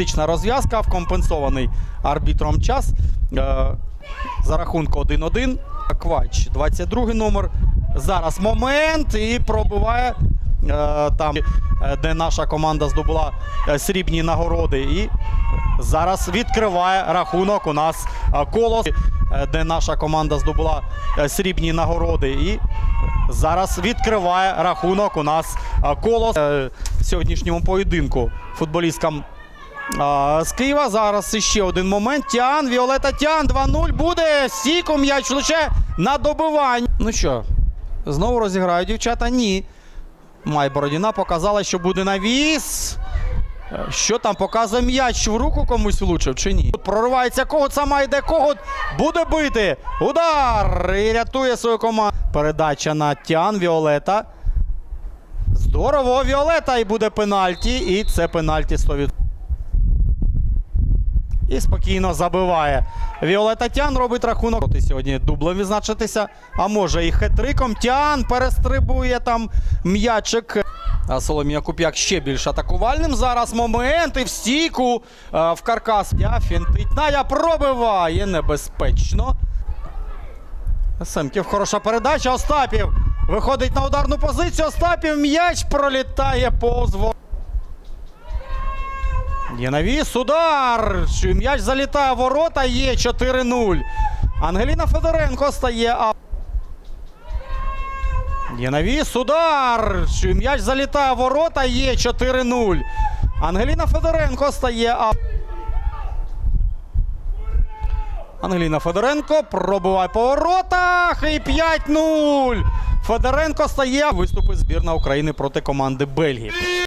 Тактична розв'язка в компенсований арбітром час. Е, за рахунку 1-1. Квач, 22 номер. Зараз момент і пробиває е, там, е, де наша команда здобула срібні нагороди. І зараз відкриває рахунок у нас колос, де наша команда здобула срібні нагороди. І зараз відкриває рахунок у нас колос в сьогоднішньому поєдинку футболісткам з Києва зараз ще один момент. Тян, Віолета Тян, 2-0 буде. Стійку м'яч лише на добивання. Ну що, знову розіграють дівчата? Ні. Май Бородіна показала, що буде навіс. Що там показує м'яч в руку комусь влучив чи ні? Тут проривається когут, сама йде когут, буде бити. Удар! І рятує свою команду. Передача на Тян, Віолета. Здорово, Віолета і буде пенальті. І це пенальті 100%. І спокійно забиває. Віолета Тян робить рахунок. Проти сьогодні дублем відзначитися. А може і хетриком. Тян перестрибує там м'ячик. А Соломія Куп'як ще більш атакувальним. Зараз момент і в стійку е, в каркас. Я фінтить. Надя пробиває небезпечно. Семків хороша передача. Остапів виходить на ударну позицію. Остапів м'яч пролітає повз. Є навіс, удар! М'яч залітає ворота, є 4-0. Ангеліна Федоренко стає. Є навіс, удар! М'яч залітає ворота, є 4-0. Ангеліна Федоренко стає. Ангеліна Федоренко пробиває по воротах і 5-0. Федоренко стає. Виступить збірна України проти команди Бельгії.